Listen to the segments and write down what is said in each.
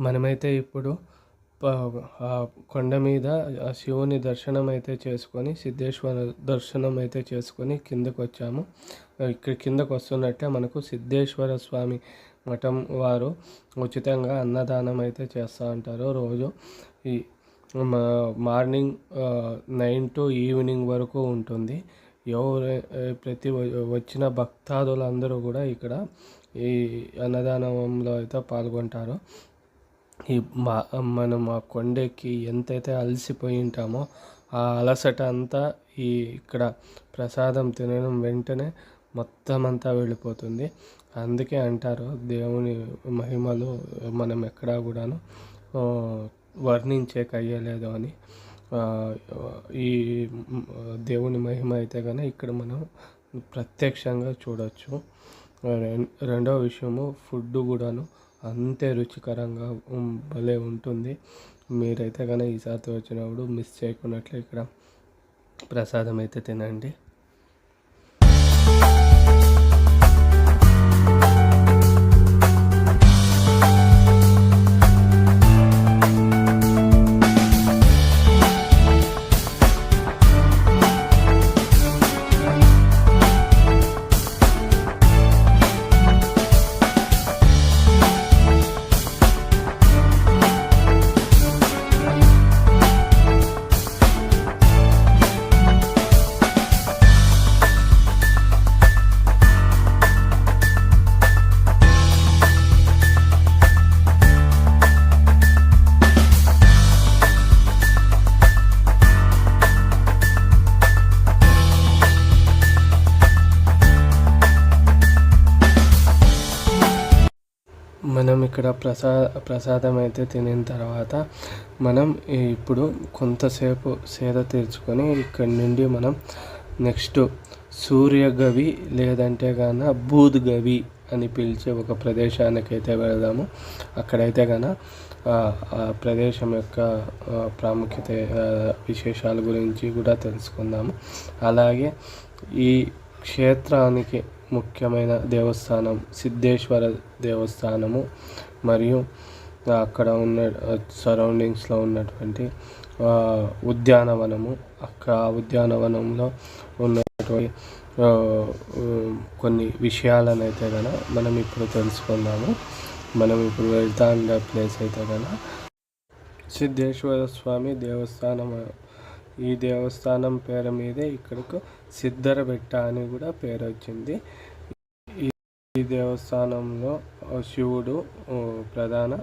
మనమైతే ఇప్పుడు కొండ మీద ఆ శివుని దర్శనం అయితే చేసుకొని సిద్ధేశ్వర దర్శనం అయితే చేసుకొని కిందకు వచ్చాము ఇక్కడ కిందకు వస్తున్నట్టే మనకు సిద్ధేశ్వర స్వామి మఠం వారు ఉచితంగా అన్నదానం అయితే చేస్తూ ఉంటారు రోజు. ఈ మా- మార్నింగ్ నైన్ టు ఈవినింగ్ వరకు ఉంటుంది. ఎవరు ప్రతి వచ్చిన భక్తాదులందరూ కూడా ఇక్కడ ఈ అన్నదానంలో అయితే పాల్గొంటారు. ఈ మా మనం ఆ కొండెక్కి ఎంతైతే అలసిపోయి ఉంటామో ఆ అలసట అంతా ఈ ఇక్కడ ప్రసాదం తినడం వెంటనే మొత్తం అంతా వెళ్ళిపోతుంది. అందుకే అంటారు దేవుని మహిమలు మనం ఎక్కడా కూడాను వర్ణించే వర్ణించేకి అయ్యలేదు అని ఈ దేవుని మహిమ అయితే కానీ ఇక్కడ మనం ప్రత్యక్షంగా చూడవచ్చు రెండో రెండవ విషయము ఫుడ్ కూడాను. అంతే రుచికరంగా భలే ఉంటుంది. మీరైతే కానీ ఈసారి వచ్చినప్పుడు మిస్ చేయకున్నట్లు ఇక్కడ. ప్రసాదం అయితే తినండి. ఇక్కడ ప్రసా ప్రసాదం అయితే తినిన తర్వాత మనం ఇప్పుడు కొంతసేపు సేద తీర్చుకొని ఇక్కడ నుండి మనం నెక్స్ట్ సూర్యగవి లేదంటే గాన బూద్ గవి అని పిలిచే ఒక ప్రదేశానికి అయితే వెళదాము. అక్కడైతే గాన ఆ ఆ ప్రదేశం యొక్క ప్రాముఖ్యత విశేషాల గురించి కూడా తెలుసుకుందాము. అలాగే ఈ క్షేత్రానికి ముఖ్యమైన దేవస్థానం సిద్ధేశ్వర దేవస్థానము మరియు అక్కడ ఉన్న సరౌండింగ్స్లో ఉన్నటువంటి ఉద్యానవనము అక్కడ ఆ ఉద్యానవనంలో ఉన్నటువంటి కొన్ని విషయాలను అయితే కనుక మనం ఇప్పుడు తెలుసుకుందాము మనం ఇప్పుడు వెళ్తా ఉన్న ప్లేస్ అయితే కనుక సిద్ధేశ్వర స్వామి దేవస్థానం ఈ దేవస్థానం పేరు మీదే ఇక్కడకు సిద్ధరబెట్ట అని కూడా పేరు వచ్చింది ఈ దేవస్థానంలో శివుడు ప్రధాన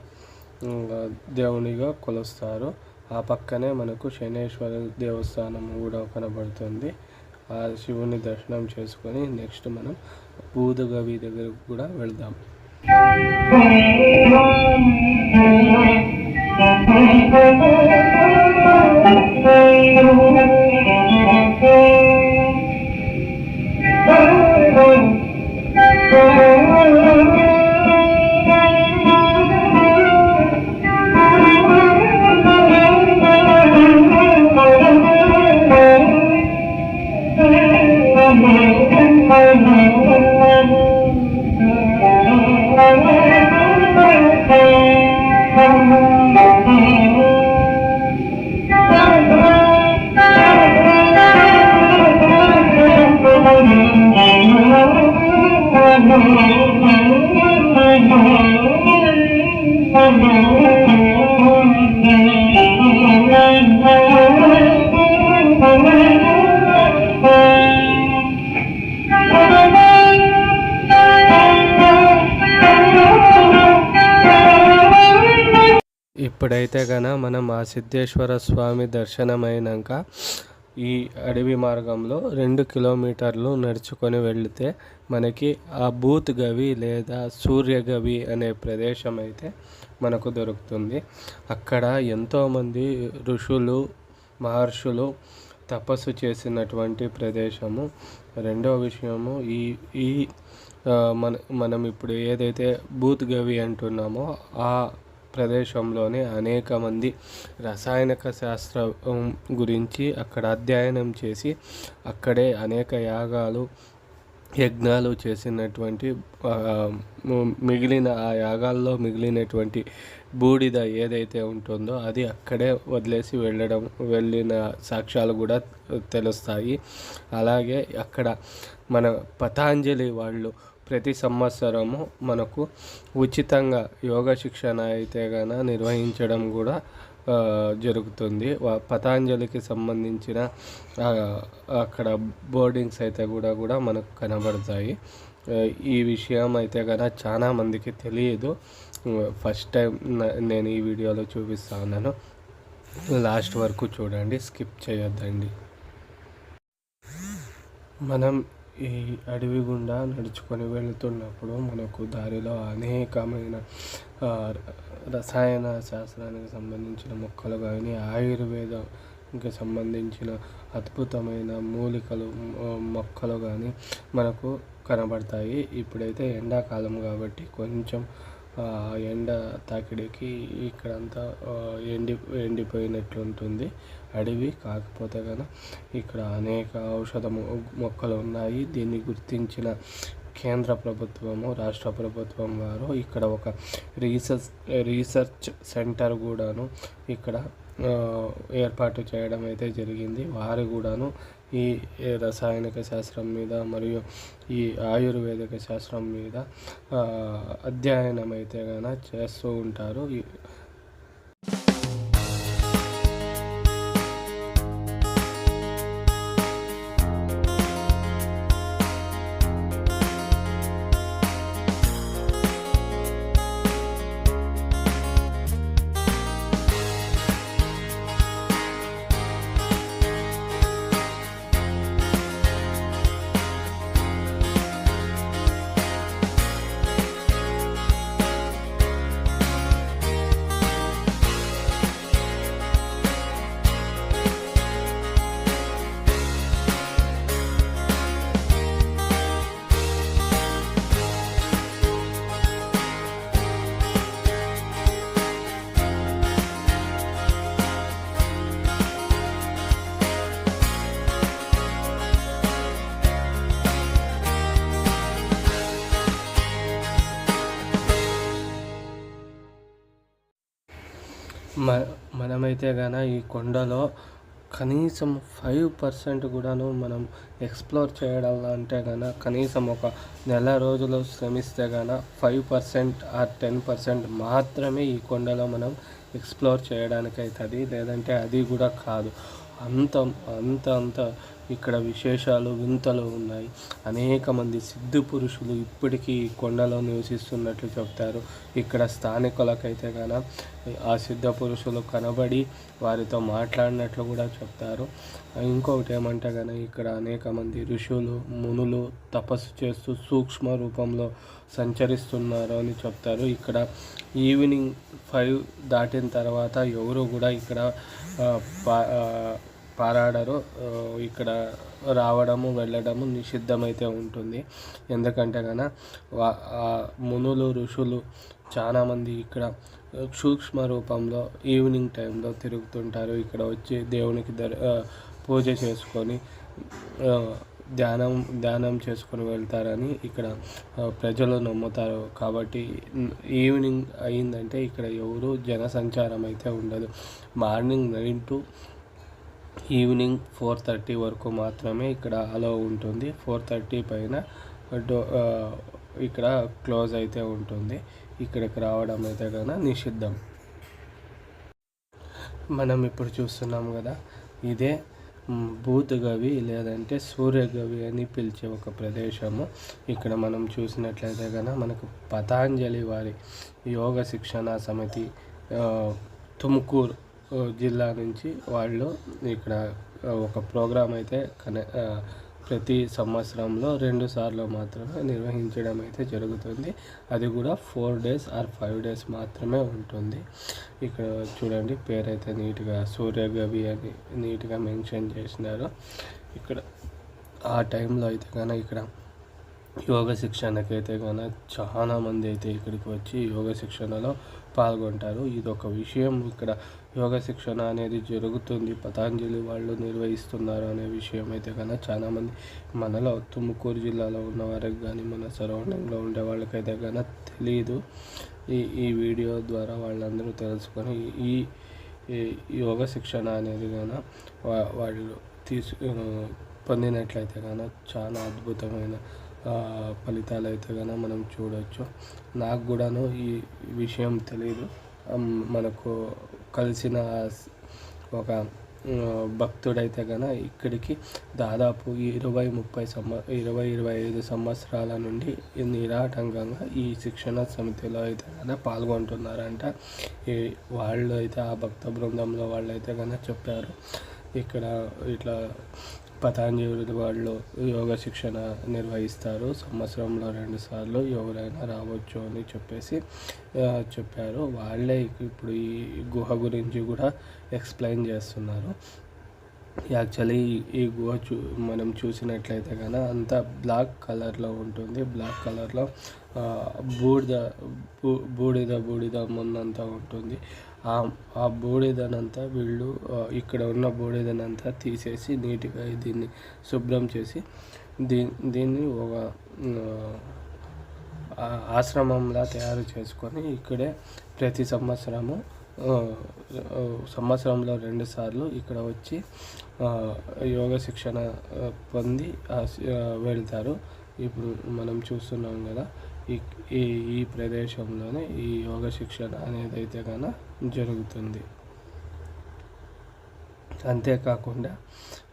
దేవునిగా కొలుస్తారు ఆ పక్కనే మనకు శనేశ్వర దేవస్థానం కూడా కనబడుతుంది ఆ శివుని దర్శనం చేసుకొని నెక్స్ట్ మనం బూదగవి దగ్గరకు కూడా వెళ్దాం ఇప్పుడైతే సిద్ధేశ్వర స్వామి దర్శనమైనాక ఈ అడవి మార్గంలో రెండు కిలోమీటర్లు నడుచుకొని వెళితే మనకి ఆ బూత్ గవి లేదా సూర్యగవి అనే ప్రదేశం అయితే మనకు దొరుకుతుంది. అక్కడ ఎంతోమంది ఋషులు మహర్షులు తపస్సు చేసినటువంటి ప్రదేశము. రెండవ విషయము ఈ ఈ మన మనం ఇప్పుడు ఏదైతే బూత్ గవి అంటున్నామో ఆ ప్రదేశంలోనే అనేక మంది రసాయనిక శాస్త్రం గురించి అక్కడ అధ్యయనం చేసి అక్కడే అనేక యాగాలు యజ్ఞాలు చేసినటువంటి మిగిలిన ఆ యాగాల్లో మిగిలినటువంటి బూడిద ఏదైతే ఉంటుందో అది అక్కడే వదిలేసి వెళ్ళడం వెళ్ళిన సాక్ష్యాలు కూడా తెలుస్తాయి. అలాగే అక్కడ మన పతాంజలి వాళ్ళు ప్రతి సంవత్సరము మనకు ఉచితంగా యోగ శిక్షణ అయితే గాన నిర్వహించడం కూడా జరుగుతుంది. పతాంజలికి సంబంధించిన అక్కడ బోర్డింగ్స్ అయితే కూడా కూడా మనకు కనబడతాయి. ఈ విషయం అయితే కదా చాలా మందికి తెలియదు. ఫస్ట్ టైం నేను ఈ వీడియోలో చూపిస్తాను లాస్ట్ వరకు చూడండి స్కిప్ చేయొద్దండి. మనం ఈ అడవి గుండా నడుచుకొని వెళుతున్నప్పుడు మనకు దారిలో అనేకమైన రసాయన శాస్త్రానికి సంబంధించిన మొక్కలు కానీ ఆయుర్వేదంకి సంబంధించిన అద్భుతమైన మూలికలు మొక్కలు కానీ మనకు కనబడతాయి. ఇప్పుడైతే ఎండాకాలం కాబట్టి కొంచెం ఎండ తాకిడికి ఇక్కడంతా ఎండి ఎండిపోయినట్లు ఉంటుంది అడవి కాకపోతే కదా ఇక్కడ అనేక ఔషధ మొ- మొక్కలు ఉన్నాయి. దీన్ని గుర్తించిన కేంద్ర ప్రభుత్వము రాష్ట్ర ప్రభుత్వం వారు ఇక్కడ ఒక రీసెర్చ్ రీసెర్చ్ సెంటర్ కూడాను ఇక్కడ ఏర్పాటు చేయడం అయితే జరిగింది. వారు కూడాను ఈ రసాయనిక శాస్త్రం మీద మరియు ఈ ఆయుర్వేదిక శాస్త్రం మీద అధ్యయనం అయితే గాన చేస్తూ ఉంటారు. అయితే గాన ఈ కొండలో కనీసం ఫైవ్ పర్సెంట్ కూడాను మనం ఎక్స్ప్లోర్ చేయడం అంటే గాన కనీసం ఒక నెల రోజులు శ్రమిస్తే గాన five percent or ten percent మాత్రమే ఈ కొండలో మనం ఎక్స్ప్లోర్ చేయడానికి అవుతుంది లేదంటే అది కూడా కాదు. అంత అంత అంత ఇక్కడ విశేషాలు వింతలు ఉన్నాయి. అనేక మంది సిద్ధు పురుషులు ఇప్పటికీ ఈ కొండలో నివసిస్తున్నట్లు చెప్తారు. ఇక్కడ స్థానికులకైతే గాన ఆ సిద్ధ పురుషులు కనబడి వారితో మాట్లాడినట్లు కూడా చెప్తారు. ఇంకొకటి ఏమంటే కానీ ఇక్కడ అనేక మంది ఋషులు మునులు తపస్సు చేస్తూ సూక్ష్మ రూపంలో సంచరిస్తున్నారు అని చెప్తారు. ఇక్కడ ఈవినింగ్ ఫైవ్ దాటిన తర్వాత ఎవరు కూడా ఇక్కడ పా- పారాడరు ఇక్కడ రావడము వెళ్ళడము నిషిద్ధమైతే ఉంటుంది. ఎందుకంటే కన మునులు ఋషులు చాలామంది ఇక్కడ సూక్ష్మ రూపంలో ఈవినింగ్ టైంలో తిరుగుతుంటారు. ఇక్కడ వచ్చి దేవునికి దర్ పూజ చేసుకొని ధ్యానం ధ్యానం చేసుకొని వెళ్తారని ఇక్కడ ప్రజలు నమ్ముతారు. కాబట్టి ఈవినింగ్ అయిందంటే ఇక్కడ ఎవరు జనసంచారం అయితే ఉండదు. Morning nine to evening four thirty వరకు మాత్రమే ఇక్కడ అలో ఉంటుంది. ఫోర్ థర్టీ పైన డో ఇక్కడ క్లోజ్ అయితే ఉంటుంది. ఇక్కడికి రావడం అయితే కనుక నిషిద్ధం. మనం ఇప్పుడు చూస్తున్నాం కదా ఇదే మ్, భూతగవి లేదంటే సూర్యగవి అని పిలిచే ఒక ప్రదేశము. ఇక్కడ మనం చూసినట్లయితే కనుక మనకు పతాంజలి వారి యోగ శిక్షణ సమితి తుముకూరు జిల్లా నుంచి వాళ్ళు ఇక్కడ ఒక ప్రోగ్రాం అయితే కనె ప్రతి సంవత్సరంలో రెండు సార్లు మాత్రమే నిర్వహించడం అయితే జరుగుతుంది. అది కూడా four days or five days మాత్రమే ఉంటుంది. ఇక్కడ చూడండి పేరైతే నీట్గా సూర్యగవి అని నీట్గా మెన్షన్ చేసినారు. ఇక్కడ ఆ టైంలో అయితే కానీ ఇక్కడ యోగ శిక్షణకైతే కానీ చాలా మంది అయితే ఇక్కడికి వచ్చి యోగ శిక్షణలో పాల్గొంటారు. ఇది ఒక విషయం ఇక్కడ యోగ శిక్షణ అనేది జరుగుతుంది పతాంజలి వాళ్ళు నిర్వహిస్తున్నారు అనే విషయం అయితే కన్నా చాలామంది మనలో తుముకూరు జిల్లాలో ఉన్న వారికి కానీ మన సరౌండింగ్లో ఉండే వాళ్ళకైతే కన్నా తెలియదు ఈ ఈ వీడియో ద్వారా వాళ్ళందరూ తెలుసుకొని ఈ యోగ శిక్షణ అనేది కానీ వాళ్ళు తీసు పొందినట్లయితే కానీ చాలా అద్భుతమైన ఫలితాలు అయితే కనుక మనం చూడవచ్చు నాకు కూడాను ఈ విషయం తెలియదు మనకు కలిసిన ఒక భక్తుడైతే కనుక ఇక్కడికి దాదాపు ఇరవై ముప్పై సంవ ఇరవై ఇరవై ఐదు సంవత్సరాల నుండి నిరాటంకంగా ఈ శిక్షణ సమితిలో అయితే కనుక పాల్గొంటున్నారంట. ఈ వాళ్ళు అయితే ఆ భక్త బృందంలో వాళ్ళు అయితే కనుక చెప్పారు. ఇక్కడ ఇట్లా పతాంజలి వాళ్ళు యోగ శిక్షణ నిర్వహిస్తారు. సంవత్సరంలో రెండుసార్లు ఎవరైనా రావచ్చు అని చెప్పేసి చెప్పారు. వాళ్ళే ఇప్పుడు ఈ గుహ గురించి కూడా ఎక్స్ప్లెయిన్ చేస్తున్నారు. యాక్చువల్లీ ఈ గుహ చూ మనం చూసినట్లయితే కనుక అంతా బ్లాక్ కలర్లో ఉంటుంది. బ్లాక్ కలర్లో బూడిద బూ బూడిద బూడిద ముందంతా ఉంటుంది. ఆ ఆ బూడిదనంతా వీళ్ళు ఇక్కడ ఉన్న బూడిదనంతా తీసేసి నీట్గా దీన్ని శుభ్రం చేసి దీ దీన్ని ఒక ఆశ్రమంలా తయారు చేసుకొని ఇక్కడే ప్రతి సంవత్సరము సంవత్సరంలో రెండు సార్లు ఇక్కడ వచ్చి యోగ శిక్షణ పొంది వెళ్తారు. ఇప్పుడు మనం చూస్తున్నాం కదా ఈ ఈ ఈ ప్రదేశంలోనే ఈ యోగ శిక్షణ అనేది అయితే కన జరుగుతుంది. అంతేకాకుండా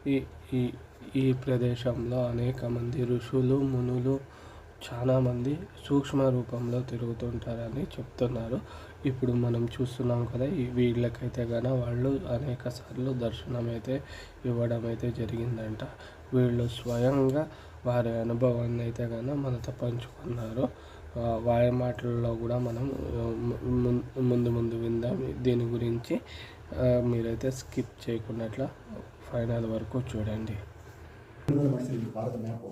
ఈ ఈ ఈ ప్రదేశంలో అనేక మంది ఋషులు మునులు చాలామంది సూక్ష్మ రూపంలో తిరుగుతుంటారని చెప్తున్నారు. ఇప్పుడు మనం చూస్తున్నాం కదా ఈ వీళ్ళకైతే గాన వాళ్ళు అనేక సార్లు దర్శనం అయితే ఇవ్వడం అయితే జరిగిందంట. వీళ్ళు స్వయంగా వారి అనుభవాన్ని అయితే గాన మనతో పంచుకున్నారు ఆ, వారి మాటల్లో కూడా మనం ఆ, ము- ముందు ముందు విందాం దీని గురించి ఆ, మీరైతే స్కిప్ చేయకుండా ఫైనల్ వరకు చూడండి ಬಿಡುಗಡೆ ಮಾಡಿಸಿದ್ವಿ ಭಾರತ ಮ್ಯಾಪು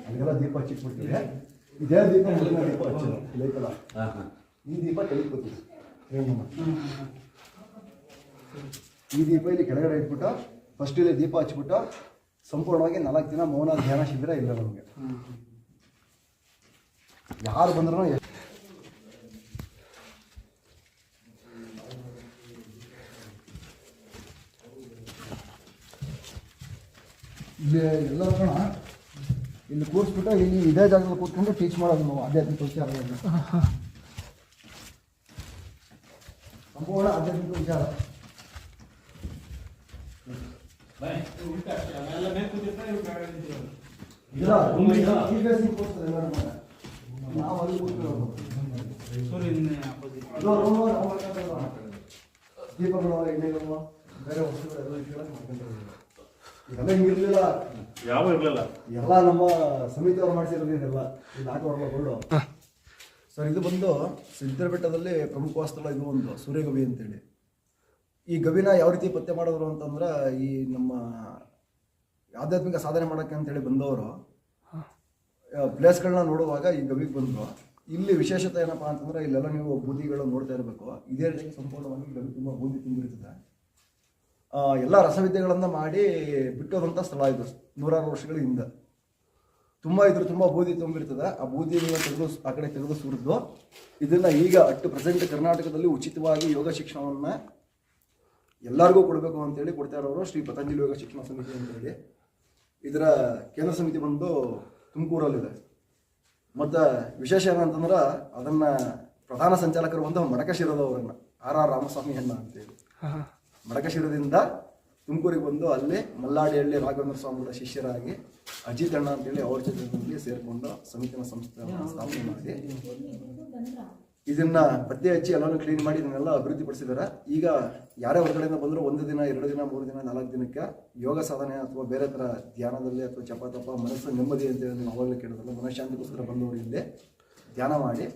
ಅಲ್ಲಿಗೆಲ್ಲ ದೀಪ ಹಚ್ಚಿಟ್ಬಿಡ್ತೀವಿ ಇದೇ ದೀಪ ಮೊದಲನೇ ದೀಪ ಹಚ್ಚಿದ್ರು ಲೈಟಲ್ಲ ಈ ದೀಪ ಕೆಳಗೆ ಕೂತಿದ್ವಿ ರೇಣುಮ್ಮ. ಈ ದೀಪ ಇಲ್ಲಿ ಕೆಳಗಡೆ ಇಟ್ಬಿಟ್ಟು ಫಸ್ಟ್ ಇಲ್ಲಿ ದೀಪ ಹಚ್ಬಿಟ್ಟು ಸಂಪೂರ್ಣವಾಗಿ ನಾಲ್ಕು ದಿನ ಮೌನ ಧ್ಯಾನ ಶಿಬಿರ ಇಲ್ಲ ನಮಗೆ. ಯಾರು ಬಂದ್ರು ಇಲ್ಲಿ ಎಲ್ಲ ಕಣ ಇಲ್ಲಿ ಕೂರಿಸ್ಬಿಟ್ಟು ಇಲ್ಲಿ ಇದೇ ಜಾಗದಲ್ಲಿ ಕೂತ್ಕೊಂಡು ಟೀಚ್ ಮಾಡೋದು ನಾವು ಆಧ್ಯಾತ್ಮಿಕ ವಿಚಾರ ಸಂಪೂರ್ಣ ಆಧ್ಯಾತ್ಮಿಕ ವಿಚಾರ ಇಲ್ಲ ಈ ಬೇಸಿಗೆ ಕೂರ್ಸ್ತದೆ ಎಲ್ಲರೂ ಮನೆ. ನಾವು ಅಲ್ಲಿ ಕೂತ್ಕೊಳ್ಳೋದು ಇದು ರೂಮು, ನಾವು ಮಾಡ್ಕೊಂಡಿರೋದು. ದೀಪಗಳು ಎಣ್ಣೆಗಳು ಬೇರೆ ವಸ್ತುಗಳೆಲ್ಲ ಇಟ್ಕೊಳ್ಳೋಕೆ ಮಾಡ್ಕೊಂಡಿರೋದು ಇದೆಲ್ಲ ಹಿಂಗಿರ್ಲಿಲ್ಲ ಯಾವ ಇರಲಿಲ್ಲ? ಎಲ್ಲ ನಮ್ಮ ಸಮಿತಿಯವರು ಮಾಡಿಸಿರೋದು ಇದೆಲ್ಲ. ಇದು ಹಾಕೋರಲ್ಲ ಸರ್ ಇದು ಬಂದು ಸಿದ್ದರ ಬೆಟ್ಟದಲ್ಲಿ ಪ್ರಮುಖ ಸ್ಥಳ ಇದು ಒಂದು ಸೂರ್ಯಗವಿ ಅಂತೇಳಿ. ಈ ಗವಿನ ಯಾವ ರೀತಿ ಪತ್ತೆ ಮಾಡಿದ್ರು ಅಂತಂದ್ರೆ ಈ ನಮ್ಮ ಆಧ್ಯಾತ್ಮಿಕ ಸಾಧನೆ ಮಾಡೋಕ್ಕೆ ಅಂತೇಳಿ ಬಂದವರು ಪ್ಲೇಸ್ಗಳನ್ನ ನೋಡುವಾಗ ಈ ಗವಿಗೆ ಬಂದರು. ಇಲ್ಲಿ ವಿಶೇಷತೆ ಏನಪ್ಪ ಅಂತಂದ್ರೆ ಇಲ್ಲೆಲ್ಲ ನೀವು ಬೂದಿಗಳು ನೋಡ್ತಾ ಇರಬೇಕು. ಇದೇ ರೀತಿ ಸಂಪೂರ್ಣವಾಗಿ ಗವಿ ತುಂಬ ಬೂದಿ ತುಂಬಿರ್ತದೆ ಆ, ಎಲ್ಲ ರಸವಿದ್ಯೆಗಳನ್ನ ಮಾಡಿ ಬಿಟ್ಟೋದಂಥ ಸ್ಥಳ ಇದು. ನೂರಾರು ವರ್ಷಗಳ ಹಿಂದೆ. ತುಂಬ ಇದ್ರ ತುಂಬ ಬೂದಿ ತುಂಬಿರ್ತದೆ. ಆ ಬೂದಿಯನ್ನು ತೆಗೆದು ಆ ಕಡೆ ತೆಗೆದು ಸುರಿದು ಇದನ್ನ ಈಗ ಅಟ್ ಪ್ರೆಸೆಂಟ್ ಕರ್ನಾಟಕದಲ್ಲಿ ಉಚಿತವಾಗಿ ಯೋಗ ಶಿಕ್ಷಣವನ್ನ ಎಲ್ಲರಿಗೂ ಕೊಡಬೇಕು ಅಂತೇಳಿ ಕೊಡ್ತಾ ಇರೋರು ಶ್ರೀ ಪತಂಜಲಿ ಯೋಗ ಶಿಕ್ಷಣ ಸಮಿತಿ ಅಂತೇಳಿ. ಇದರ ಕೇಂದ್ರ ಸಮಿತಿ ಬಂದು ತುಮಕೂರಲ್ಲಿದೆ. ಮತ್ತು ವಿಶೇಷ ಏನಂತಂದ್ರೆ ಅದನ್ನ ಪ್ರಧಾನ ಸಂಚಾಲಕರು ಬಂದು ಮಡಕಶಿರದವರನ್ನು ಆರ್ ಆರ್ ರಾಮಸ್ವಾಮಿ ಅಣ್ಣ ಅಂತೇಳಿ. ಮಡಕಶಿರದಿಂದ ತುಮಕೂರಿಗೆ ಬಂದು ಅಲ್ಲಿ ಮಲ್ಲಾಡಿಹಳ್ಳಿ ರಾಘವೇಂದ್ರ ಸ್ವಾಮಿಗಳ ಶಿಷ್ಯರಾಗಿ ಅಜಿತ್ ಅಣ್ಣ ಅಂತೇಳಿ ಅವ್ರ ಜೊತೆ ಸೇರಿಕೊಂಡು ಸಮಿತಿನ ಸಂಸ್ಥೆ ಸ್ಥಾಪನೆ ಮಾಡಿ. ಇದನ್ನ ಪತ್ತೆ ಹಚ್ಚಿ ಎಲ್ಲಾನು ಕ್ಲೀನ್ ಮಾಡಿ ಇದನ್ನೆಲ್ಲ ಅಭಿವೃದ್ಧಿಪಡಿಸಿದ್ದಾರೆ ಈಗ ಯಾರೇ ಹೊರಗಡೆಯಿಂದ ಬಂದರೂ ಒಂದು ದಿನ, ಎರಡು ದಿನ, ಮೂರು ದಿನ, ನಾಲ್ಕು ದಿನಕ್ಕೆ ಯೋಗ ಸಾಧನೆ ಅಥವಾ ಬೇರೆ ಥರ ಧ್ಯಾನದಲ್ಲಿ ಅಥವಾ ಚಪಾತಪ್ಪ ತಪ ಮನಸ್ಸು ನೆಮ್ಮದಿ ಅಂತ ಹೇಳಿ ಅವಾಗಲೇ ಕೇಳೋದಲ್ಲ ಮನಃಶಾಂತಿಗೋಸ್ಕರ ಬಂದವರು ಇಲ್ಲಿ ಧ್ಯಾನ ಮಾಡಿ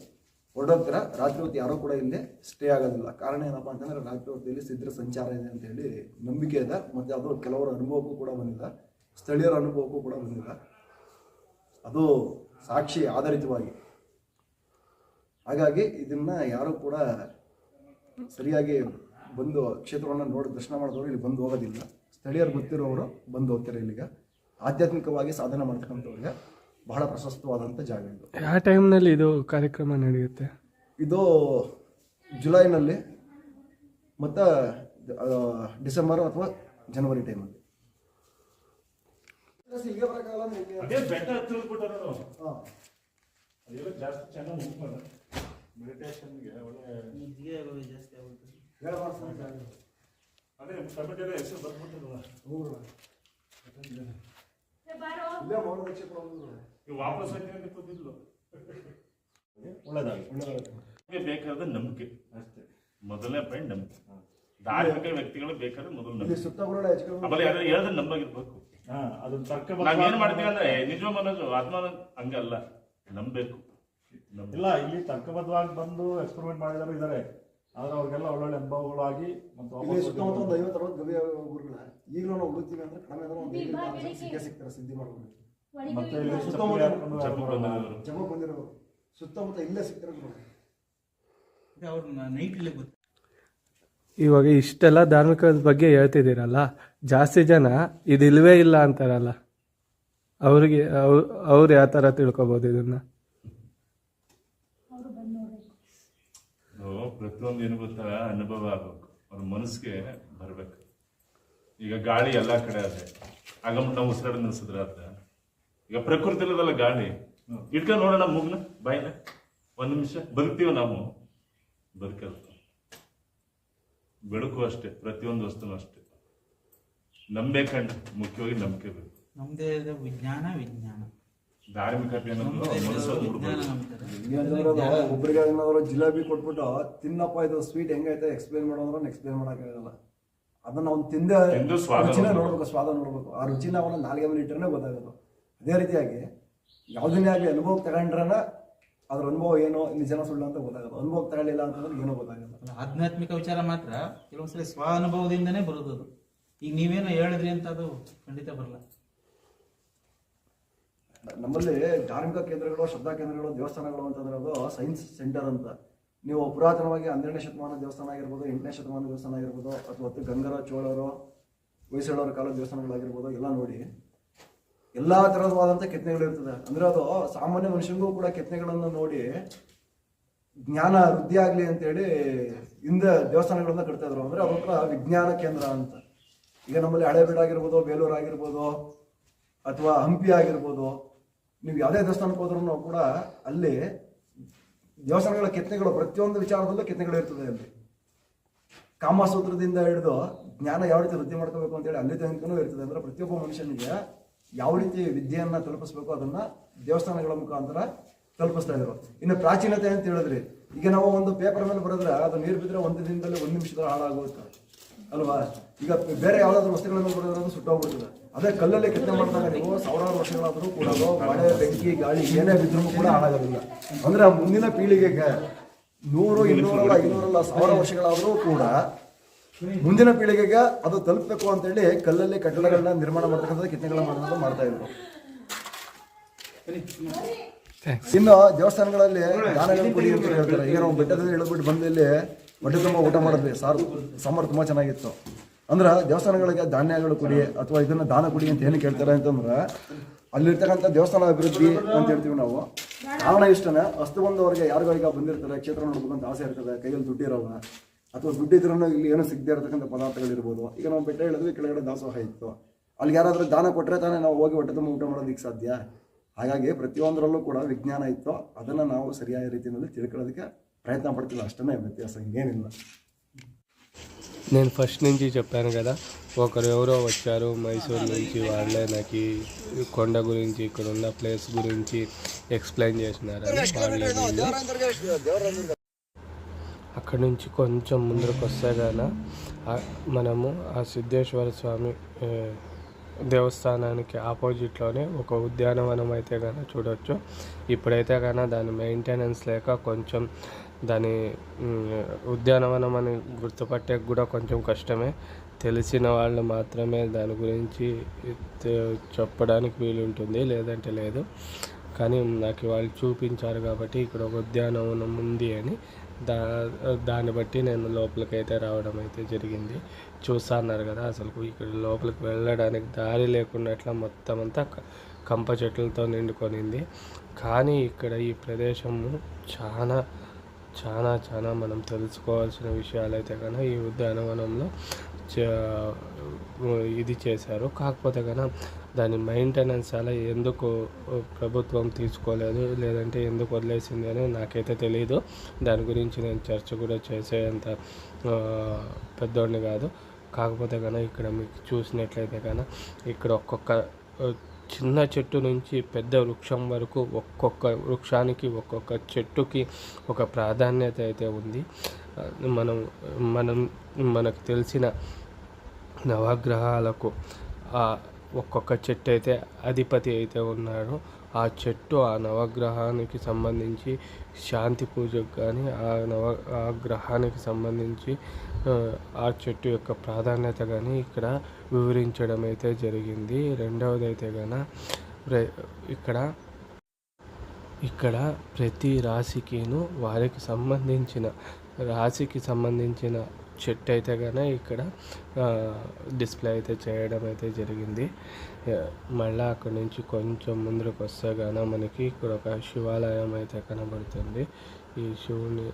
ಹೊರಡೋಗ್ತಾರ ರಾತ್ರಿ ಹೊತ್ತು ಯಾರೂ ಕೂಡ ಇಲ್ಲಿ ಸ್ಟೇ ಆಗೋದಿಲ್ಲ. ಕಾರಣ ಏನಪ್ಪ ಅಂತಂದ್ರೆ ರಾತ್ರಿ ಹೊತ್ತು ಇಲ್ಲಿ ಸಿದ್ಧರ ಸಂಚಾರ ಇದೆ ಅಂತ ಹೇಳಿ ನಂಬಿಕೆ ಇದೆ. ಮತ್ತೆ ಅದು ಕೆಲವರ ಅನುಭವಕ್ಕೂ ಕೂಡ ಬಂದಿಲ್ಲ. ಸ್ಥಳೀಯರ ಅನುಭವಕ್ಕೂ ಕೂಡ ಬಂದಿಲ್ಲ. ಅದು ಸಾಕ್ಷಿ ಆಧಾರಿತವಾಗಿ. ಹಾಗಾಗಿ ಇದನ್ನ ಯಾರು ಕೂಡ ಸರಿಯಾಗಿ ಬಂದು ಕ್ಷೇತ್ರವನ್ನು ನೋಡಿ ದರ್ಶನ ಮಾಡಿದವರು ಇಲ್ಲಿ ಬಂದು ಹೋಗೋದಿಲ್ಲ. ಸ್ಥಳೀಯರು ಗೊತ್ತಿರೋರು ಬಂದು ಹೋಗ್ತಾರೆ ಇಲ್ಲಿಗೆ. ಆಧ್ಯಾತ್ಮಿಕವಾಗಿ ಸಾಧನೆ ಮಾಡ್ತಕ್ಕಂಥವ್ರಿಗೆ ಬಹಳ ಪ್ರಶಸ್ತವಾದಂಥ ಜಾಗ ಇದು. ಯಾವ ಟೈಮ್ನಲ್ಲಿ ಇದು ಕಾರ್ಯಕ್ರಮ ನಡೆಯುತ್ತೆ? ಇದು ಜುಲೈನಲ್ಲಿ ಮತ್ತು ಡಿಸೆಂಬರ್ ಅಥವಾ ಜನವರಿ ಟೈಮಲ್ಲಿ. ಅದೇ ಬೆಟ್ಟ ತಿಳ್ಬಿಟ್ಟಾರ ಅದೆಲ್ಲ ಜಾಸ್ತಿ ಚೆನ್ನಾಗಿ ಮೆಡಿಟೇಷನ್ಗೆ ಒಳ್ಳೆ ಅದೇ ಕಮಿಟಿಯಲ್ಲಿ ಹೆಸರು ಬರ್ಬಿಟ್ಟಿರಲ್ಲ ನೀವು ವಾಪಸ್ ಕೂತಿದ್ಲು. ಬೇಕಾದ ನಂಬಿಕೆ. ಅಷ್ಟೇ. ಮೊದಲನೇ ಪಾಯಿಂಟ್ ನಂಬಿಕೆ. ಧಾರ್ಮಿಕ ವ್ಯಕ್ತಿಗಳು ಬೇಕಾದ್ರೆ ಮೊದಲು ಇಲ್ಲಿ ನಂಬಿಕೆ. ಆಮೇಲೆ ಯಾರು ಹೇಳಿದ್ರೆ ನಂಬಾಗಿರ್ಬೇಕು. ಅದನ್ನ ತರ್ಕ ನಾವ್ ಏನ್ ಮಾಡ್ತೀವಿ ಅಂದ್ರೆ ನಿಜ ಮನಸ್ಸು ಆತ್ಮ ಹಂಗಲ್ಲ. ನಂಬೇಕು ನಂಬ- ಇಲ್ಲ ಇಲ್ಲಿ ತರ್ಕಬದ್ಧವಾಗಿ ಬಂದು ಎಕ್ಸ್ಪೆರಿಮೆಂಟ್ ಮಾಡಿದಾರೆ ಇದಾರೆ. ಆದ್ರೆ ಅವ್ರಿಗೆಲ್ಲ ಒಳ್ಳೊಳ್ಳೆ ಅನುಭವಗಳಾಗಿ ಮತ್ತು ಸುತ್ತಮುತ್ತ ಒಂದು ಐವತ್ತು ಅರವತ್ತು ಗವಿ ಗುರುಗಳ ಈಗಲೂ ನಾವು ಹುಡುಕ್ತೀವಿ ಅಂದ್ರೆ ಕಡಿಮೆ ಅಂದ್ರೆ ಒಂದು ಸಿಕ್ಕೇ ಸಿಗ್ತಾರೆ ಸಿದ್ಧಿ ಮಾಡ್ಕೊಂಡು. ಮತ್ತೆ ಇಲ್ಲಿ ಸುತ್ತಮುತ್ತ ಬರಲ್ಲ. ಬಂದಿರೋರು. ಸುತ್ತಮುತ್ತ ಇಲ್ಲೇ ಸಿಗ್ತಾರೆ ಅವ್ರನ್ನ ನೈಟ್ಲಿ ಗೊತ್ತು ಇವಾಗ ಇಷ್ಟೆಲ್ಲ ಧಾರ್ಮಿಕದ ಬಗ್ಗೆ ಹೇಳ್ತಿದ್ದೀರಲ್ಲ ಜಾಸ್ತಿ ಜನ ಇದಿಲ್ವೇ ಇಲ್ವೇ ಇಲ್ಲ ಅಂತಾರಲ್ಲ. ಅವ್ರಿಗೆ ಅವ್ರು ಅವ್ರು ಯಾವ ಥರ ತಿಳ್ಕೊಬೋದು ಇದನ್ನ? ಇದು ಪ್ರತಿಯೊಂದು ಏನು ಗೊತ್ತಾ? ಅನುಭವ ಆಗ್ಬೇಕು. ಅವ್ರ ಮನಸ್ಸಿಗೆ ಬರಬೇಕು. ಈಗ ಗಾಳಿ ಎಲ್ಲ ಕಡೆ ಅದೇ ಆಗಮ್ಮ ನಾವು ಉಸಿರಾಡ ನಿಲ್ಸಿದ್ರೆ ಅದ ಈಗ ಪ್ರಕೃತಿ ಇಲ್ಲದಲ್ಲ ಗಾಳಿ. ಇಟ್ಕೊಂಡು ನೋಡೋಣ ಮುಗ್ನ ಬಾಯಿನ. ಒಂದು ನಿಮಿಷ. ಬದುಕ್ತೀವಿ ನಾವು. ಬದುಕಲ್ಲ. ಬೆಳಕು ಅಷ್ಟೇ ಪ್ರತಿಯೊಂದು ವಸ್ತುನು ಅಷ್ಟೇ. ನಂಬೇಕಂಡು ಮುಖ್ಯವಾಗಿ ನಂಬಿಕೆ ಬೇಕು. ನಮ್ದೇ ಇದೆ ವಿಜ್ಞಾನ. ವಿಜ್ಞಾನ ಒಬ್ರಿಗೆ ಜಿಲೇಬಿ ಕೊಟ್ಬಿಟ್ಟು ತಿನ್ನಪ್ಪ ಇದು ಸ್ವೀಟ್ ಹೆಂಗೈತೆ ಎಕ್ಸ್ಪ್ಲೇನ್ ಮಾಡೋದ್ರ ಎಕ್ಸ್ಪ್ಲೇನ್ ಮಾಡೋಕ್ಕಾಗಲ್ಲ ಅದನ್ನ ಅವ್ನು ತಿಂದೆ ರುಚಿನ ನೋಡ್ಬೇಕು. ಸ್ವಾದ ನೋಡ್ಬೇಕು. ಆ ರುಚಿನ ಅವನ ನಾಲ್ಗೆ ಮೇಲೆ ಇಟ್ಟರೆ ಗೊತ್ತಾಗೋದು ಅದೇ ರೀತಿಯಾಗಿ ಯಾವುದನ್ನೇ ಆಗಲಿ ಅನುಭವ ತಗೊಂಡ್ರಲ್ಲ ಅದ್ರ ಅನುಭವ ಏನು ನಿಜನ ಸುಳ್ಳು ಅಂತ ಗೊತ್ತಾಗೋದು ಅನುಭವ ತಗೊಳ್ಳಿಲ್ಲ ಅಂತಂದ್ರೆ ಏನೋ ಗೊತ್ತಾಗಲ್ಲ. ಆಧ್ಯಾತ್ಮಿಕ ವಿಚಾರ ಮಾತ್ರ ಕೆಲವೊಂದ್ಸಲಿ ಸ್ವ ಅನುಭವದಿಂದನೇ ಬರೋದು ಈಗ ನೀವೇನೋ ಹೇಳಿದ್ರಿ ಅಂತ ಅದು ಖಂಡಿತ ಬರಲ್ಲ. ನಮ್ಮಲ್ಲಿ ಧಾರ್ಮಿಕ ಕೇಂದ್ರಗಳು, ಶ್ರದ್ಧಾ ಕೇಂದ್ರಗಳು, ದೇವಸ್ಥಾನಗಳು ಅಂತ ಅದು ಸೈನ್ಸ್ ಸೆಂಟರ್ ಅಂತ. ನೀವು ಪುರಾತನವಾಗಿ ಹನ್ನೆರಡನೇ ಶತಮಾನ ದೇವಸ್ಥಾನ ಆಗಿರ್ಬೋದು, ಎಂಟನೇ ಶತಮಾನ ದೇವಸ್ಥಾನ ಆಗಿರ್ಬೋದು, ಅಥವಾ ಗಂಗರ, ಚೋಳರು, ಹೊಯ್ಸಳರ ಕಾಲದ ದೇವಸ್ಥಾನಗಳಾಗಿರ್ಬೋದು, ಎಲ್ಲ ನೋಡಿ. ಎಲ್ಲ ತರಹವಾದಂಥ ಕೆತ್ತನೆಗಳಿರ್ತದೆ ಅಂದ್ರೆ ಅದು ಸಾಮಾನ್ಯ ಮನುಷ್ಯನಿಗೂ ಕೂಡ ಕೆತ್ತನೆಗಳನ್ನು ನೋಡಿ ಜ್ಞಾನ, ವೃದ್ಧಿ ಆಗಲಿ ಅಂತೇಳಿ ಹಿಂದೆ ದೇವಸ್ಥಾನಗಳನ್ನ ಕಟ್ತಾ ಇದ್ರು ಅವ್ರ ಹತ್ರ ವಿಜ್ಞಾನ ಕೇಂದ್ರ ಅಂತ. ಈಗ ನಮ್ಮಲ್ಲಿ ಹಳೇಬೀಡು ಆಗಿರ್ಬೋದು ಬೇಲೂರು ಆಗಿರ್ಬೋದು ಅಥವಾ ಹಂಪಿ ಆಗಿರ್ಬೋದು ನೀವು ಯಾವುದೇ ದೇವಸ್ಥಾನಕ್ಕೆ ಹೋದ್ರೂ ಕೂಡ ಅಲ್ಲಿ ದೇವಸ್ಥಾನಗಳ ಕೆತ್ತನೆಗಳು, ಪ್ರತಿಯೊಂದು ವಿಚಾರದಲ್ಲೂ ಕೆತ್ತನೆಗಳು ಇರ್ತದೆ ಅಲ್ಲಿ. ಕಾಮಸೂತ್ರದಿಂದ ಹಿಡಿದು ಜ್ಞಾನ ಯಾವ ರೀತಿ ವೃದ್ಧಿ ಮಾಡ್ಕೋಬೇಕು ಅಂತೇಳಿ ಅಲ್ಲಿ ತನಕನೂ ಇರ್ತದೆ. ಅಂದ್ರೆ ಪ್ರತಿಯೊಬ್ಬ ಮನುಷ್ಯನಿಗೆ ಯಾವ ರೀತಿ ವಿದ್ಯೆಯನ್ನು ತಲುಪಿಸ್ಬೇಕು ಅದನ್ನ ದೇವಸ್ಥಾನಗಳ ಮುಖಾಂತರ ತಲುಪಿಸ್ತಾ ಇದ್ರು. ಇನ್ನು ಪ್ರಾಚೀನತೆ ಅಂತ ಹೇಳಿದ್ರಿ, ಈಗ ನಾವು ಒಂದು ಪೇಪರ್ ಮೇಲೆ ಬರೆದ್ರೆ ಅದು ನೀರು ಬಿದ್ದರೆ ಒಂದು ದಿನದಲ್ಲಿ ಒಂದು ನಿಮಿಷದಲ್ಲಿ ಹಾಳಾಗೋಗುತ್ತೆ ಅಲ್ವಾ? ಈಗ ಬೇರೆ ಯಾವ್ದಾದ್ರು ವಸ್ತುಗಳನ್ನು ಬರೆದ್ರೆ ಅದು ಸುಟ್ಟೋಗ್ಬಿಡ್ತದೆ ಅದೇ ಕಲ್ಲಲ್ಲಿ ಕೆತ್ತನೆ ಮಾಡಿದಾಗ ನೀವು ಸಾವಿರಾರು ವರ್ಷಗಳಾದರೂ ಕೂಡ ಅದು ಮಳೆ ಬೆಂಕಿ ಗಾಳಿ ಏನೇ ಬಿದ್ರೂ ಕೂಡ ಹಾಳಾಗೋದಿಲ್ಲ. ಅಂದ್ರೆ ಮುಂದಿನ ಪೀಳಿಗೆಗೆ ನೂರು ಇನ್ನೂರಲ್ಲ ಐನೂರಲ್ಲ ಸಾವಿರ ವರ್ಷಗಳಾದರೂ ಕೂಡ ಮುಂದಿನ ಪೀಳಿಗೆಗೆ ಅದು ತಲುಪಬೇಕು ಅಂತೇಳಿ ಕಲ್ಲಲ್ಲಿ ಕಟ್ಟಡಗಳನ್ನ ನಿರ್ಮಾಣ ಮಾಡ್ತಕ್ಕಂಥ ಕೆತ್ತನೆಗಳನ್ನ ಮಾಡೋದು ಮಾಡ್ತಾ ಇದ್ರು. ಇನ್ನು ದೇವಸ್ಥಾನಗಳಲ್ಲಿ ದಾನಗಳು ಕೊಡಿ ಅಂತ ಹೇಳ್ತಾರೆ. ಈಗ ನಾವು ಬೆಟ್ಟದಲ್ಲಿ ಇಳಿದ್ಬಿಟ್ಟು ಬಂದಲ್ಲಿ ಇಲ್ಲಿ ಹೊಟ್ಟೆ ತುಂಬ ಊಟ ಮಾಡಿದ್ವಿ. ಸಾರು, ಸಾಂಬಾರು ತುಂಬ ಚೆನ್ನಾಗಿತ್ತು. ಅಂದ್ರೆ ದೇವಸ್ಥಾನಗಳಿಗೆ ಧಾನ್ಯಗಳು ಕೊಡಿ ಅಥವಾ ಇದನ್ನ ದಾನ ಕೊಡಿ ಅಂತ ಏನು ಕೇಳ್ತಾರೆ ಅಂತಂದ್ರೆ ಅಲ್ಲಿರ್ತಕ್ಕಂಥ ದೇವಸ್ಥಾನ ಅಭಿವೃದ್ಧಿ ಅಂತ ಹೇಳ್ತೀವಿ ನಾವು. ಕಾರಣ ಇಷ್ಟನೇ ಅಷ್ಟು ಬಂದವರಿಗೆ ಯಾರಿಗೋ ಈಗ ಬಂದಿರ್ತಾರೆ, ಕ್ಷೇತ್ರ ನೋಡ್ಬೇಕು ಅಂತ ಆಸೆ ಇರ್ತದೆ, ಕೈಯಲ್ಲಿ ದುಡ್ಡಿರಲ್ಲ ಅಥವಾ ದುಡ್ಡಿದ್ರೂ ಇಲ್ಲಿ ಏನೋ ಸಿಗದೇ ಇರತಕ್ಕಂಥ ಪದಾರ್ಥಗಳಿರ್ಬೋದು. ಈಗ ನಾವು ಬೆಟ್ಟ ಹೇಳಿದ್ವಿ, ಕೆಳಗಡೆ ದಾಸೋಹ ಇತ್ತು. ಅಲ್ಲಿ ಯಾರಾದರೂ ದಾನ ಕೊಟ್ಟರೆ ತಾನೇ ನಾವು ಹೋಗಿ ಹೊಟ್ಟೆ ತುಂಬ ಊಟ ಮಾಡೋದಕ್ಕೆ ಸಾಧ್ಯ. ಹಾಗಾಗಿ ಪ್ರತಿಯೊಂದರಲ್ಲೂ ಕೂಡ ವಿಜ್ಞಾನ ಇತ್ತು. ಅದನ್ನು ನಾವು ಸರಿಯಾದ ರೀತಿಯಲ್ಲಿ ತಿಳ್ಕೊಳ್ಳೋದಕ್ಕೆ ప్రయత్న పడుతుంది అష్టమే వ్యత్యాసం ఇంకేమిಲ್ಲ నేను ఫస్ట్ నుంచి చెప్పాను కదా ఒకరు ఎవరో వచ్చారు మైసూర్ నుంచి వాళ్ళే నాకు కొండ గురించి ఇక్కడ ఉన్న ప్లేస్ గురించి ఎక్స్ప్లెయిన్ చేసినారని వాళ్ళే వీళ్ళు. అక్కడ నుంచి కొంచెం ముందుకు వస్తే గాన ఆ- మనము ఆ సిద్ధేశ్వర స్వామి దేవస్థానానికి ఆపోజిట్లోనే ఒక ఉద్యానవనం అయితే గాన చూడొచ్చు. ఇప్పుడైతే గాన దాని మెయింటెనెన్స్ లేక కొంచెం దాని ఉద్యానవనం అని గుర్తుపట్టే కూడా కొంచెం కష్టమే. తెలిసిన వాళ్ళు మాత్రమే దాని గురించి చెప్పడానికి వీలుంటుంది లేదంటే లేదు. కానీ నాకు వాళ్ళు చూపించారు కాబట్టి ఇక్కడ ఒక ఉద్యానవనం ఉంది అని దా దాన్ని బట్టి నేను లోపలికి అయితే రావడం అయితే జరిగింది. చూస్తున్నారు కదా అసలు ఇక్కడ లోపలికి వెళ్ళడానికి దారి లేకున్నట్ల మొత్తం అంతా క- కంప చెట్లతో నిండుకొనింది. కానీ ఇక్కడ ఈ ప్రదేశము చాలా చాలా చాలా మనం తెలుసుకోవాల్సిన విషయాలు అయితే కనుక ఈ ఉద్యానవనంలో చ- ఇది చేశారు. కాకపోతే కనుక దాని మెయింటెనెన్స్ అలా ఎందుకు ప్రభుత్వం తీసుకోలేదు లేదంటే ఎందుకు వదిలేసింది అని నాకైతే తెలియదు దాని గురించి నేను చర్చ కూడా చేసేంత పెద్దోడిని కాదు. కాకపోతే కనుక ఇక్కడ మీకు చూసినట్లయితే కనుక ఇక్కడ ఒక్కొక్క చిన్న చెట్టు నుంచి పెద్ద వృక్షం వరకు ఒక్కొక్క వృక్షానికి ఒక్కొక్క చెట్టుకి ఒక ప్రాధాన్యత అయితే ఉంది. మనం మనం మనకు తెలిసిన నవగ్రహాలకు ఆ ఒక్కొక్క చెట్టు అయితే అధిపతి అయితే ఉన్నాడు. ఆ చెట్టు ఆ నవగ్రహానికి సంబంధించి శాంతి పూజకు కానీ ఆ నవ ఆ గ్రహానికి సంబంధించి ఆ చెట్టు యొక్క ప్రాధాన్యత కానీ ఇక్కడ వివరించడం అయితే జరిగింది. రెండవది అయితే గన ఇక్కడ ఇక్కడ ప్రతి రాశికిను వారికి సంబంధించిన రాశికి సంబంధించిన చెట్టు అయితే కానీ ఇక్కడ డిస్ప్లే అయితే చేయడం అయితే జరిగింది మళ్ళీ అక్కడి నుంచి కొంచెం ముందుకు వస్తే కానీ మనకి ఇక్కడ ఒక శివాలయం అయితే కనబడుతుంది. ఈ శివుని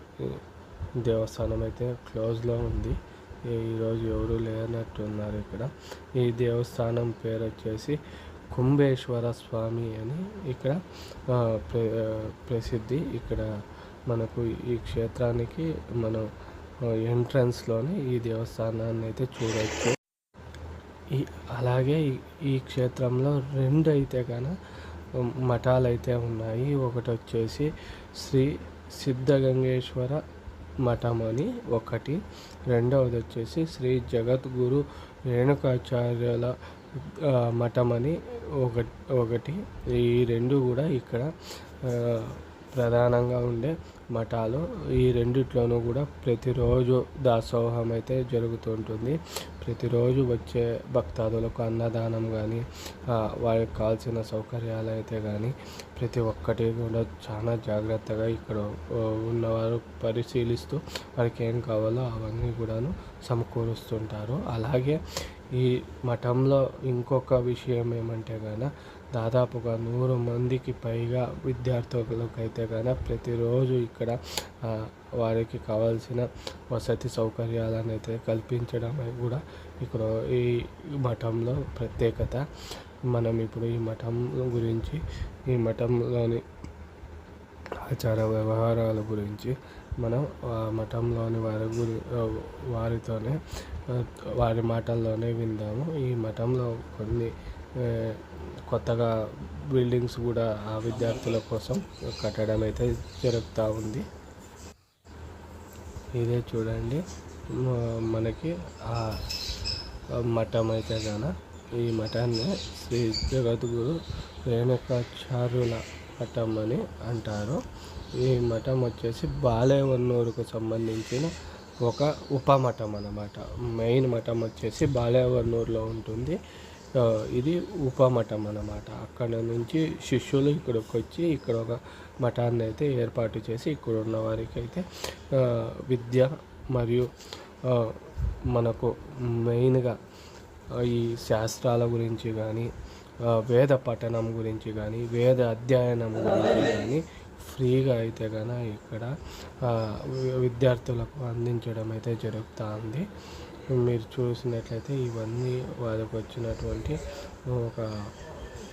దేవస్థానం అయితే క్లోజ్లో ఉంది. ఈరోజు ఎవరు లేనట్టు ఉన్నారు ఇక్కడ. ఈ దేవస్థానం పేరు వచ్చేసి కుంభేశ్వర స్వామి అని ఇక్కడ ప్ర- ప్రసిద్ధి. ఇక్కడ మనకు ఈ క్షేత్రానికి మనం ఎంట్రన్స్లోనే ఈ దేవస్థానాన్ని అయితే చూడవచ్చు ఈ అలాగే ఈ- ఈ క్షేత్రంలో రెండు అయితే కానీ మఠాలు అయితే ఉన్నాయి. ఒకటి వచ్చేసి శ్రీ సిద్ధగంగేశ్వర మఠం అని ఒకటి రెండవది వచ్చేసి శ్రీ జగద్గురు రేణుకాచార్యుల మఠం అని ఒకటి ఒకటి. ఈ రెండు కూడా ఇక్కడ ప్రధానంగా ఉండే మఠాలు ఈ రెండిట్లోనూ కూడా ప్రతిరోజు దాసోహం అయితే జరుగుతుంటుంది ప్రతిరోజు వచ్చే భక్తాదులకు అన్నదానం కానీ వారికి కావాల్సిన సౌకర్యాలు అయితే కానీ ప్రతి ఒక్కటి కూడా చాలా జాగ్రత్తగా ఇక్కడ ఉన్నవారు పరిశీలిస్తూ వారికి ఏం కావాలో అవన్నీ కూడాను సమకూరుస్తుంటారు. అలాగే ఈ మఠంలో ఇంకొక విషయం ఏమంటే కనుక దాదాపుగా నూరు మందికి పైగా విద్యార్థులకు అయితే కనుక ప్రతిరోజు ఇక్కడ వారికి కావాల్సిన వసతి సౌకర్యాలను అయితే కల్పించడం కూడా ఇక్కడ ఈ మఠంలో ప్రత్యేకత. మనం ఇప్పుడు ఈ మఠం గురించి ఈ మఠంలోని ఆచార వ్యవహారాల గురించి మనం ఆ మఠంలోని వారి గురి వారితోనే వారి మాటల్లోనే విందాము. ఈ మఠంలో కొన్ని కొత్తగా బిల్డింగ్స్ కూడా ఆ విద్యార్థుల కోసం కట్టడం అయితే జరుగుతూ ఉంది. ఇదే చూడండి. మనకి ఆ మఠం అయితే గాన ఈ మఠాన్ని శ్రీ జగద్గురు రేణుకాచార్యుల మఠం అని అంటారు. ఈ మఠం వచ్చేసి బాలేవన్నూరుకు సంబంధించిన ఒక ఉపమఠం అన్నమాట. మెయిన్ మఠం వచ్చేసి బాలేవన్నూరులో ఉంటుంది. ఇది ఉపమఠం అన్నమాట. అక్కడ నుంచి శిష్యులు ఇక్కడికి వచ్చి ఇక్కడ ఒక మఠాన్ని అయితే ఏర్పాటు చేసి ఇక్కడ ఉన్న వారికి అయితే విద్య మరియు మనకు మెయిన్గా ఈ శాస్త్రాల గురించి కానీ వేద పఠనం గురించి కానీ వేద అధ్యయనం గురించి కానీ ఫ్రీగా అయితే కనుక ఇక్కడ విద్యార్థులకు అందించడం అయితే జరుగుతూ ఉంది. మీరు చూసినట్లయితే ఇవన్నీ వారికి వచ్చినటువంటి ఒక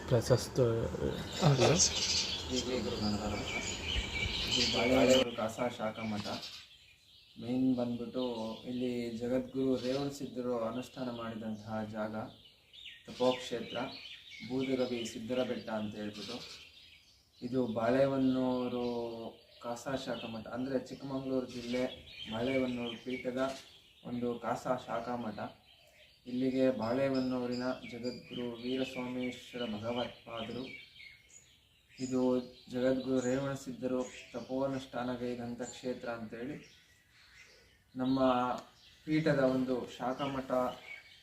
ప్రశస్త ಇದು ಬಾಳೆಹೊನ್ನೂರು ಕಾಸಾ ಶಾಖಾ ಮಠ ಮೇನ್ ಬಂದ್ಬಿಟ್ಟು ಇಲ್ಲಿ ಜಗದ್ಗುರು ರೇವಣ ಸಿದ್ಧರು ಅನುಷ್ಠಾನ ಮಾಡಿದಂತಹ ಜಾಗ ತಪೋಕ್ಷೇತ್ರ ಬೂದಗವಿ ಸಿದ್ಧರ ಬೆಟ್ಟ ಅಂತ ಹೇಳ್ಬಿಟ್ಟು ಇದು ಬಾಳೆಹೊನ್ನೂರು ಕಾಸಾ ಶಾಖಾ ಮಠ ಅಂದರೆ ಚಿಕ್ಕಮಗಳೂರು ಜಿಲ್ಲೆ ಬಾಳೆಹೊನ್ನೂರು ಪೀಠದ ಒಂದು ಕಾಸ ಶಾಖಾ ಮಠ. ಇಲ್ಲಿಗೆ ಬಾಳೆಹೊನ್ನೂರಿನ ಜಗದ್ಗುರು ವೀರಸ್ವಾಮೇಶ್ವರ ಭಗವತ್ಪಾದರು ಇದು ಜಗದ್ಗುರು ರೇವಣ ಸಿದ್ಧರು ತಪೋನುಷ್ಠಾನಗೈದಂಥ ಕ್ಷೇತ್ರ ಅಂತೇಳಿ ನಮ್ಮ ಪೀಠದ ಒಂದು ಶಾಖಾ ಮಠ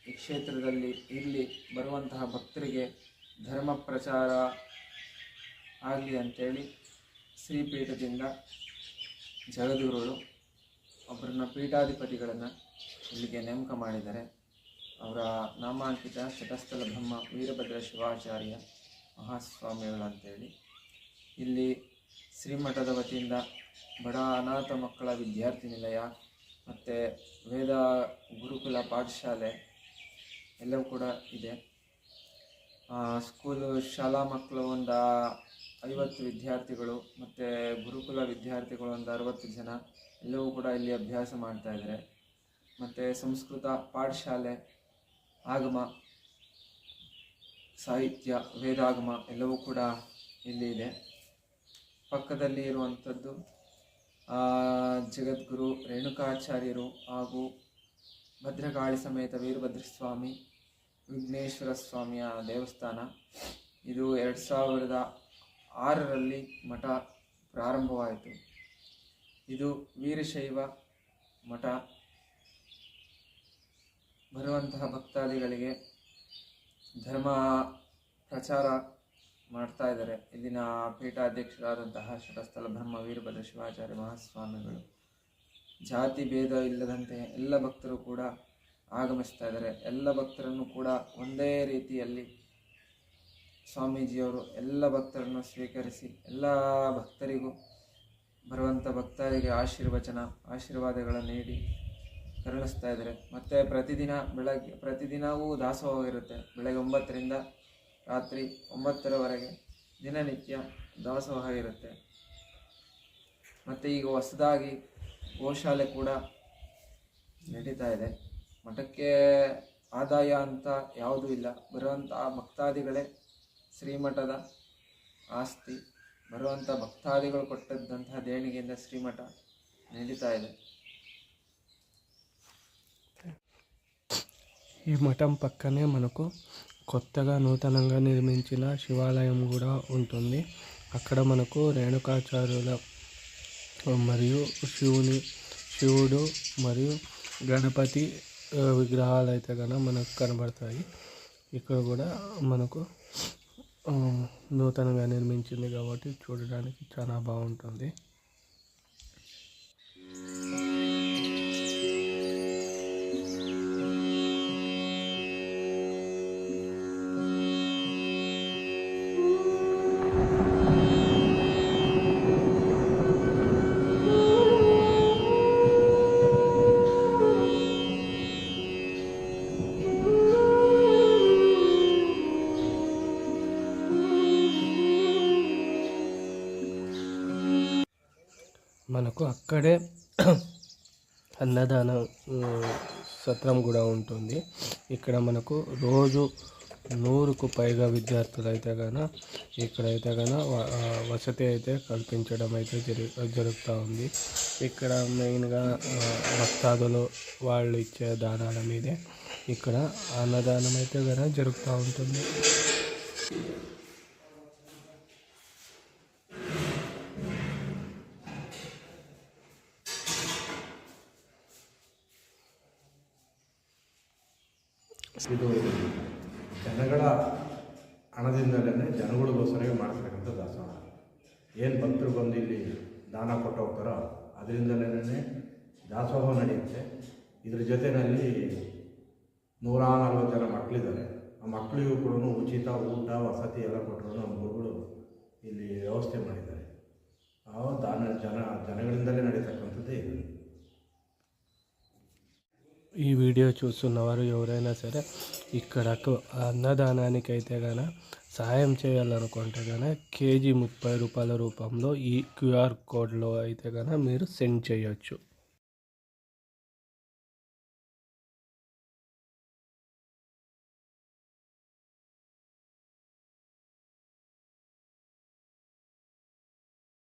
ಈ ಕ್ಷೇತ್ರದಲ್ಲಿ ಇಲ್ಲಿ ಬರುವಂತಹ ಭಕ್ತರಿಗೆ ಧರ್ಮ ಪ್ರಚಾರ ಆಗಲಿ ಅಂತೇಳಿ ಶ್ರೀಪೀಠದಿಂದ ಜಗದ್ಗುರುಗಳು ಒಬ್ಬರನ್ನ ಪೀಠಾಧಿಪತಿಗಳನ್ನು ಇಲ್ಲಿಗೆ ನೇಮಕ ಮಾಡಿದರೆ ಅವರ ನಾಮಾಂಕಿತ ಶತಸ್ಥಲ ಬ್ರಹ್ಮ ವೀರಭದ್ರ ಶಿವಾಚಾರ್ಯ ಮಹಾಸ್ವಾಮಿಗಳು ಅಂತೇಳಿ ಇಲ್ಲಿ ಶ್ರೀಮಠದ ವತಿಯಿಂದ ಬಡ ಅನಾಥ ಮಕ್ಕಳ ವಿದ್ಯಾರ್ಥಿ ನಿಲಯ ಮತ್ತು ವೇದ ಗುರುಕುಲ ಪಾಠಶಾಲೆ ಎಲ್ಲವೂ ಕೂಡ ಇದೆ. ಸ್ಕೂಲು ಶಾಲಾ ಮಕ್ಕಳು ಒಂದು ಐವತ್ತು ವಿದ್ಯಾರ್ಥಿಗಳು ಮತ್ತು ಗುರುಕುಲ ವಿದ್ಯಾರ್ಥಿಗಳು ಒಂದು ಅರವತ್ತು ಜನ ಎಲ್ಲವೂ ಕೂಡ ಇಲ್ಲಿ ಅಭ್ಯಾಸ ಮಾಡ್ತಾ ಇದ್ದಾರೆ. ಮತ್ತು ಸಂಸ್ಕೃತ ಪಾಠಶಾಲೆ, ಆಗಮ, ಸಾಹಿತ್ಯ, ವೇದಾಗಮ ಎಲ್ಲವೂ ಕೂಡ ಇಲ್ಲಿ ಇದೆ. ಪಕ್ಕದಲ್ಲಿ ಇರುವಂಥದ್ದು ಜಗದ್ಗುರು ರೇಣುಕಾಚಾರ್ಯರು ಹಾಗೂ ಭದ್ರಕಾಳಿ ಸಮೇತ ವೀರಭದ್ರ ಸ್ವಾಮಿ ವಿಘ್ನೇಶ್ವರ ಸ್ವಾಮಿಯ ದೇವಸ್ಥಾನ. ಇದು ಎರಡು ಸಾವಿರದ ಆರರಲ್ಲಿ ಮಠ ಪ್ರಾರಂಭವಾಯಿತು. ಇದು ವೀರಶೈವ ಮಠ. ಬರುವಂತಹ ಭಕ್ತಾದಿಗಳಿಗೆ ಧರ್ಮ ಪ್ರಚಾರ ಮಾಡ್ತಾ ಇದ್ದಾರೆ. ಇಲ್ಲಿನ ಪೀಠಾಧ್ಯಕ್ಷರಾದಂತಹ ಶಟಸ್ಥಲ ಬ್ರಹ್ಮ ವೀರಭದ್ರ ಶಿವಾಚಾರ್ಯ ಮಹಾಸ್ವಾಮಿಗಳು. ಜಾತಿ ಭೇದ ಇಲ್ಲದಂತೆ ಎಲ್ಲ ಭಕ್ತರು ಕೂಡ ಆಗಮಿಸ್ತಾ ಇದ್ದಾರೆ. ಎಲ್ಲ ಭಕ್ತರನ್ನು ಕೂಡ ಒಂದೇ ರೀತಿಯಲ್ಲಿ ಸ್ವಾಮೀಜಿಯವರು ಎಲ್ಲ ಭಕ್ತರನ್ನು ಸ್ವೀಕರಿಸಿ ಎಲ್ಲ ಭಕ್ತರಿಗೂ ಬರುವಂಥ ಭಕ್ತರಿಗೆ ಆಶೀರ್ವಚನ, ಆಶೀರ್ವಾದಗಳನ್ನು ನೀಡಿ ಕರುಣಿಸ್ತಾ ಇದ್ದಾರೆ. ಮತ್ತು ಪ್ರತಿದಿನ ಬೆಳಗ್ಗೆ, ಪ್ರತಿದಿನವೂ ದಾಸೋಹ ಇರುತ್ತೆ ಬೆಳಗ್ಗೆ ಒಂಬತ್ತರಿಂದ ರಾತ್ರಿ ಒಂಬತ್ತರವರೆಗೆ ದಿನನಿತ್ಯ ದಾಸೋಹ ಇರುತ್ತೆ ಮತ್ತು ಈಗ ಹೊಸದಾಗಿ ಗೋಶಾಲೆ ಕೂಡ ನಡೀತಾ ಇದೆ. ಮಠಕ್ಕೆ ಆದಾಯ ಅಂತ ಯಾವುದೂ ಇಲ್ಲ. ಬರುವಂಥ ಭಕ್ತಾದಿಗಳೇ ಶ್ರೀಮಠದ ಆಸ್ತಿ. ಬರುವಂಥ ಭಕ್ತಾದಿಗಳು ಕೊಟ್ಟದ್ದಂತಹ ದೇಣಿಗೆಯಿಂದ ಶ್ರೀಮಠ ನಡೀತಾ ಇದೆ. ఈ మఠం పక్కనే మనకు కొత్తగా నూతనంగా నిర్మించిన శివాలయం కూడా ఉంటుంది. అక్కడ మనకు రేణుకాచార్యుల మరియు శివుని శివుడు మరియు గణపతి విగ్రహాలు అయితే కనుక మనకు కనబడతాయి. ఇక్కడ కూడా మనకు నూతనంగా నిర్మించింది కాబట్టి చూడడానికి చాలా బాగుంటుంది. అక్కడే అన్నదాన సత్రం కూడా ఉంటుంది. ఇక్కడ మనకు రోజు నూరుకు పైగా విద్యార్థులు అయితే గాన ఇక్కడైతే అయితే వ- వసతి అయితే కల్పించడం అయితే జరు జరుగుతూ ఉంది. ఇక్కడ మెయిన్గా భక్తాదులు వాళ్ళు ఇచ్చే దానాల మీదే ఇక్కడ అన్నదానం అయితే గాన జరుగుతూ ఉంటుంది. ಇದು ಜನಗಳ ಹಣದಿಂದಲೇ ಜನಗಳಿಗೋಸ್ಕರ ಮಾಡ್ತಕ್ಕಂಥ ದಾಸೋಹ ಏನು ಭಕ್ತರು ಬಂದು ಇಲ್ಲಿ ದಾನ ಕೊಟ್ಟು ಹೋಗ್ತಾರೋ ಅದರಿಂದಲೇ ದಾಸೋಹ ನಡೆಯುತ್ತೆ. ಇದ್ರ ಜೊತೆಯಲ್ಲಿ ನೂರ ನಲ್ವತ್ತು ಜನ ಮಕ್ಕಳಿದ್ದಾರೆ. ಆ ಮಕ್ಕಳಿಗೂ ಕೂಡ ಉಚಿತ ಊಟ, ವಸತಿ ಎಲ್ಲ ಕೊಟ್ಟರು ನಮ್ಮ ಗುರುಗಳು ಇಲ್ಲಿ ವ್ಯವಸ್ಥೆ ಮಾಡಿದ್ದಾರೆ. ಆ ದಾನ ಜನ, ಜನಗಳಿಂದಲೇ ನಡೀತಕ್ಕಂಥದ್ದೇ ಇದು. ఈ వీడియో చూస్తున్నవారు ఎవరైనా సరే ఇక్కడకు అన్నదానానికైతే అయితే గాన సహాయం చేయాలనుకుంటే గాన కేజీ ముప్పై రూపాయల రూపంలో ఈ క్యూఆర్ కోడ్లో అయితే గాన మీరు సెండ్ చేయొచ్చు.